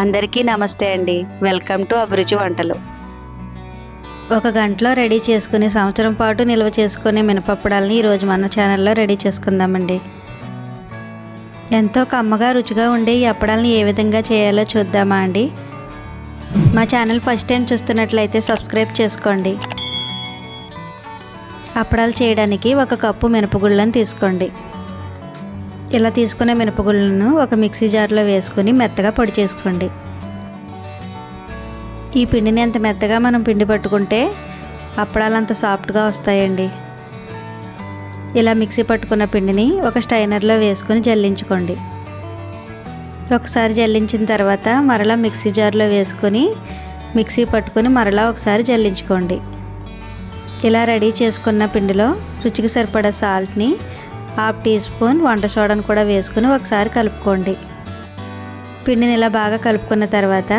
అందరికీ నమస్తే అండి. వెల్కమ్ టు అభిరుచి వంటలు. ఒక గంటలో రెడీ చేసుకుని సంవత్సరం పాటు నిల్వ చేసుకునే మినపప్పడాలని ఈరోజు మన ఛానల్లో రెడీ చేసుకుందామండి. ఎంతో కమ్మగా రుచిగా ఉండే ఈ అప్పడాలని ఏ విధంగా చేయాలో చూద్దామా అండి? మా ఛానల్ ఫస్ట్ టైం చూస్తున్నట్లయితే సబ్స్క్రైబ్ చేసుకోండి. అప్పడాలు చేయడానికి ఒక కప్పు మినపగుళ్ళను తీసుకోండి. ఇలా తీసుకున్న మినపగుళ్ళను ఒక మిక్సీ జార్లో వేసుకుని మెత్తగా పొడి చేసుకోండి. ఈ పిండిని ఎంత మెత్తగా మనం పిండి పట్టుకుంటే అప్పడాలు అంత సాఫ్ట్గా వస్తాయండి. ఇలా మిక్సీ పట్టుకున్న పిండిని ఒక స్టైనర్లో వేసుకుని జల్లించుకోండి. ఒకసారి జల్లించిన తర్వాత మరలా మిక్సీ జార్లో వేసుకొని మిక్సీ పట్టుకొని మరలా ఒకసారి జల్లించుకోండి. ఇలా రెడీ చేసుకున్న పిండిలో రుచికి సరిపడా సాల్ట్ని హాఫ్ టీ స్పూన్ వంట సోడాను కూడా వేసుకుని ఒకసారి కలుపుకోండి. పిండిని ఇలా బాగా కలుపుకున్న తర్వాత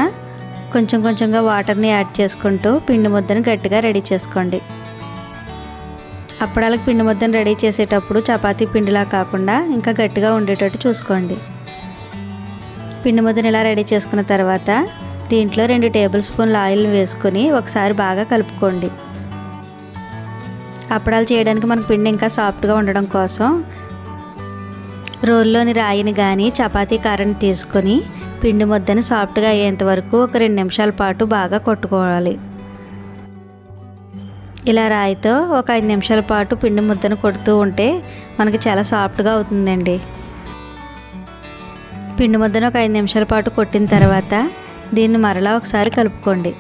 కొంచెం కొంచెంగా వాటర్ని యాడ్ చేసుకుంటూ పిండి ముద్దను గట్టిగా రెడీ చేసుకోండి. అప్పడాలకు పిండి ముద్దను రెడీ చేసేటప్పుడు చపాతీ పిండిలా కాకుండా ఇంకా గట్టిగా ఉండేటట్టు చూసుకోండి. పిండి ముద్దను ఇలా రెడీ చేసుకున్న తర్వాత దీంట్లో రెండు టేబుల్ స్పూన్ల ఆయిల్ వేసుకొని ఒకసారి బాగా కలుపుకోండి. అప్పడాలు చేయడానికి మనకు పిండి ఇంకా సాఫ్ట్గా ఉండడం కోసం రోల్లోని రాయిని కానీ చపాతీ కారని తీసుకొని పిండి ముద్దని సాఫ్ట్గా అయ్యేంత వరకు ఒక రెండు నిమిషాల పాటు బాగా కొట్టుకోవాలి. ఇలా రాయితో ఒక ఐదు నిమిషాల పాటు పిండి ముద్దను కొడుతూ ఉంటే మనకి చాలా సాఫ్ట్గా అవుతుందండి. పిండి ముద్దను ఒక ఐదు నిమిషాల పాటు కొట్టిన తర్వాత దీన్ని మరలా ఒకసారి కలుపుకోండి.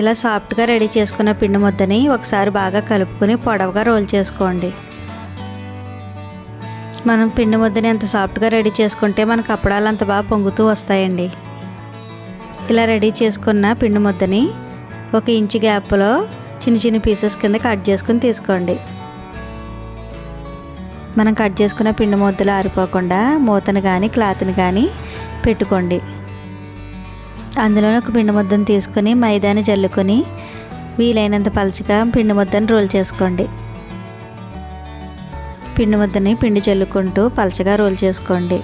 ఇలా సాఫ్ట్గా రెడీ చేసుకున్న పిండి ముద్దని ఒకసారి బాగా కలుపుకొని పొడవుగా రోల్ చేసుకోండి. మనం పిండి ముద్దని ఎంత సాఫ్ట్గా రెడీ చేసుకుంటే మన కప్పడాలు అంత బాగా పొంగుతూ వస్తాయండి. ఇలా రెడీ చేసుకున్న పిండి ముద్దని ఒక ఇంచు గ్యాప్లో చిన్న చిన్న పీసెస్ కింద కట్ చేసుకుని తీసుకోండి. మనం కట్ చేసుకున్న పిండి ముద్దలు ఆరిపోకుండా మూతను కానీ క్లాత్ని కానీ పెట్టుకోండి. అందులోనే ఒక పిండి ముద్దను తీసుకొని మైదాని జల్లుకొని వీలైనంత పలచగా పిండి ముద్దను రోల్ చేసుకోండి. పిండి ముద్దని పిండి చల్లుకుంటూ పలచగా రోల్ చేసుకోండి.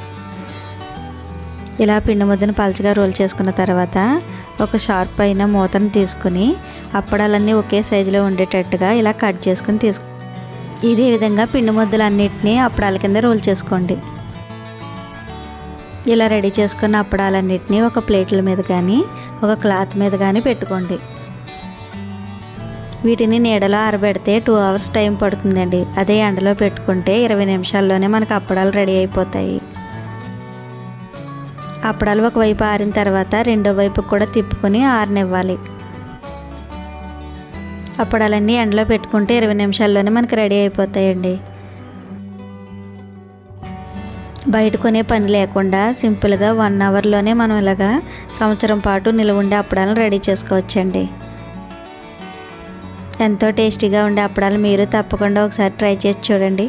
ఇలా పిండి ముద్దని పలచగా రోల్ చేసుకున్న తర్వాత ఒక షార్ప్ అయిన మూతను తీసుకుని అప్పడాలన్నీ ఒకే సైజులో ఉండేటట్టుగా ఇలా కట్ చేసుకుని తీసుకు ఇదే విధంగా పిండి ముద్దలన్నిటినీ అప్పడాల కింద రోల్ చేసుకోండి. ఇలా రెడీ చేసుకున్న అప్పడాలన్నిటినీ ఒక ప్లేట్ల మీద కానీ ఒక క్లాత్ మీద కానీ పెట్టుకోండి. వీటిని నీడలో ఆరబెడితే టూ అవర్స్ టైం పడుతుందండి. అదే ఎండలో పెట్టుకుంటే ఇరవై నిమిషాల్లోనే మనకు అప్పడాలు రెడీ అయిపోతాయి. అప్పడాలు ఒకవైపు ఆరిన తర్వాత రెండో వైపు కూడా తిప్పుకొని ఆరనివ్వాలి. అప్పడాలన్నీ ఎండలో పెట్టుకుంటే ఇరవై నిమిషాల్లోనే మనకు రెడీ అయిపోతాయండి. బయట కొనే పని లేకుండా సింపుల్గా వన్ అవర్లోనే మనం ఇలాగా సంవత్సరం పాటు నిలువ ఉండే అప్పడాలను రెడీ చేసుకోవచ్చండి. ఎంతో టేస్టీగా ఉండే అప్పడాలు మీరు తప్పకుండా ఒకసారి ట్రై చేసి చూడండి.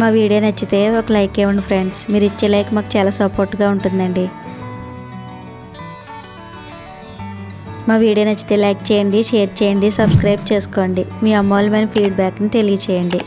మా వీడియో నచ్చితే ఒక లైక్ ఇవ్వండి ఫ్రెండ్స్. మీరు ఇచ్చే లైక్ మాకు చాలా సపోర్ట్గా ఉంటుందండి. మా వీడియో నచ్చితే లైక్ చేయండి షేర్ చేయండి సబ్స్క్రైబ్ చేసుకోండి. మీ అమూల్యమైన ఫీడ్బ్యాక్ని తెలియచేయండి.